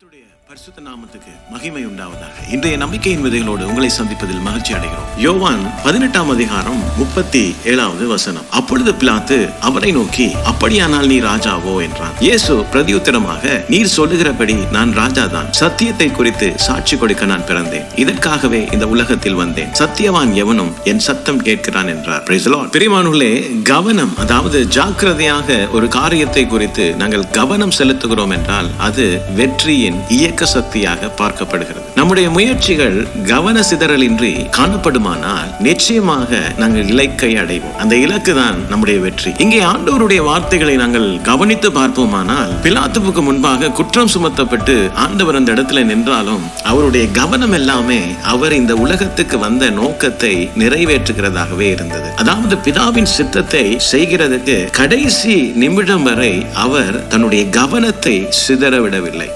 கத்துடைய பரிசுத்த நாமத்துக்கு மகிமை உண்டாவதாக. இன்றைய நம்பிக்கையின் விதைகளோடு உங்களை சந்திப்பதில் மகிழ்ச்சி அடைகிறோம். யோவான் பதினெட்டாம் அதிகாரம் முப்பத்தி ஏழாவது வசனம். அப்பொழுது பிலாத்து அவரை நோக்கி அப்படியானால் நீ ராஜாவோ? என்றான். இயேசு பிரதியுத்தரமாக நீர் சொல்லுகிறபடி நான் ராஜாதான். சத்தியத்தை குறித்து சாட்சி கொடுக்க நான் பிறந்தேன். இதற்காகவே இந்த உலகத்தில் வந்தேன். சத்தியவான் எவனும் என் சத்தம் கேட்கிறான் என்றார். பிரிமானுள்ளே கவனம் அதாவது ஜாக்கிரதையாக ஒரு காரியத்தை குறித்து நாங்கள் கவனம் செலுத்துகிறோம் என்றால் அது வெற்றியை வெற்றியின் இயக்க சக்தியாக பார்க்கப்படுகிறது. நம்முடைய முயற்சிகள் கவன சிதறலின்றி காணப்படுமானால் நிச்சயமாக நாங்கள் இலக்கை அடைவோம். அந்த இலக்கு தான் நம்முடைய வெற்றி. இங்கே ஆண்டவருடைய வார்த்தைகளை நாங்கள் கவனித்து பார்ப்போமானால் பிலாத்துவுக்கு முன்பாக குற்றம் சுமத்தப்பட்டு ஆண்டவர் அந்த இடத்துல நின்றாலும் அவருடைய கவனம் எல்லாமே அவர் இந்த உலகத்துக்கு வந்த நோக்கத்தை நிறைவேற்றுகிறதாகவே இருந்தது. அதாவது பிதாவின் சித்தத்தை செய்கிறதுக்கு கடைசி நிமிடம் வரை அவர் தன்னுடைய கவனத்தை சிதறவிடவில்லை விடவில்லை.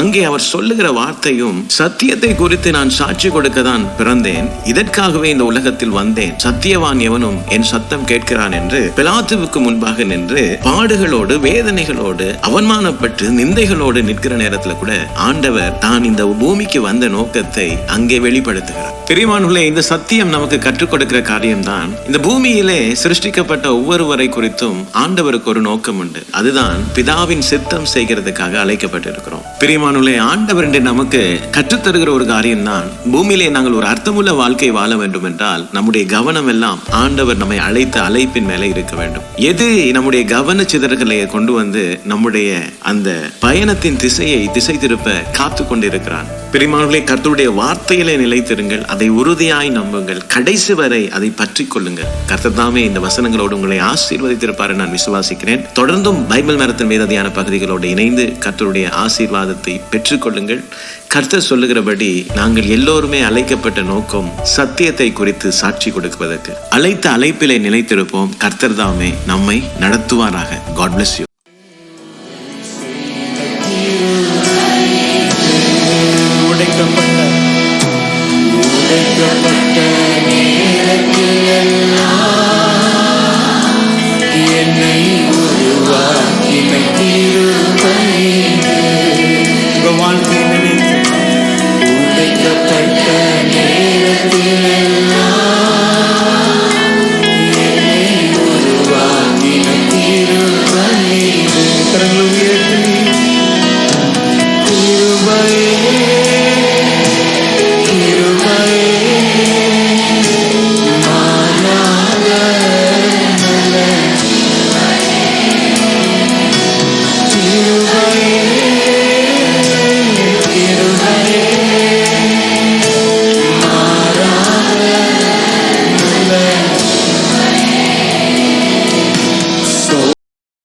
அங்கே அவர் சொல்லுகிற வார்த்தையும் சத்தியத்தை குறித்து நான் சாட்சி கொடுக்க தான் பிறந்தேன். இதற்காகவே இந்த உலகத்தில் வந்தேன். சத்தியவான் எவனும் என் சத்தம் கேட்கிறான் என்று பிலாத்துவுக்கு முன்பாக நின்று பாடுகளோடு வேதனைகளோடு அவமானப்பட்டு நிந்தைகளோடு நிற்கிற நேரத்துல கூட ஆண்டவர் தான் இந்த பூமிக்கு வந்த நோக்கத்தை அங்கே வெளிப்படுத்துகிறார். பிரியமானுள்ளே இந்த சத்தியம் நமக்கு கற்றுக் கொடுக்கிற காரியம்தான். இந்த பூமியிலே சிருஷ்டிக்கப்பட்ட ஒவ்வொருவரை குறித்தும் ஆண்டவருக்கு ஒரு நோக்கம் உண்டு அதுதான் பிதாவின் சித்தம் செய்கிறதுக்காக அழைக்கப்பட்டிருக்கிறோம். பிரியமானுள்ளே ஆண்டவர் என்று நமக்கு கற்றுத்தருகிற ஒரு காரியம்தான். பூமியிலே நாங்கள் ஒரு அர்த்தமுள்ள வாழ்க்கை வாழ வேண்டும் என்றால் நம்முடைய கவனம் எல்லாம் ஆண்டவர் நம்மை அழைத்த அழைப்பின் மேலே இருக்க வேண்டும். எது நம்முடைய கவன சிதறுகளை கொண்டு வந்து நம்முடைய அந்த பயணத்தின் திசையை திசை திருப்ப காத்து கொண்டிருக்கிறான். பிரிமானங்களே கர்த்தருடைய வார்த்தையிலே நிலைத்திருங்கள் அதை உறுதியாய் நம்புங்கள் கடைசி வரை அதை பற்றி கொள்ளுங்கள். கர்த்தர் தாமே இந்த வசனங்களோடு உங்களை ஆசீர்வதித்திருப்பார் நான் விசுவாசிக்கிறேன். தொடர்ந்தும் பைபிள் மரத்தின் மீதான பகுதிகளோடு இணைந்து கர்த்தருடைய ஆசீர்வாதத்தை பெற்றுக்கொள்ளுங்கள். கர்த்தர் சொல்லுகிறபடி நாங்கள் எல்லோருமே அழைக்கப்பட்ட நோக்கம் சத்தியத்தை குறித்து சாட்சி கொடுப்பதற்கு. அழைத்த அழைப்பிலே நிலைத்திருப்போம். கர்த்தர் தாமே நம்மை நடத்துவாராக. காட் பிளஸ் யூ உடைக்கப்பட்ட உடைக்கப்பட்ட நேரத்திலெல்லாம் one minute.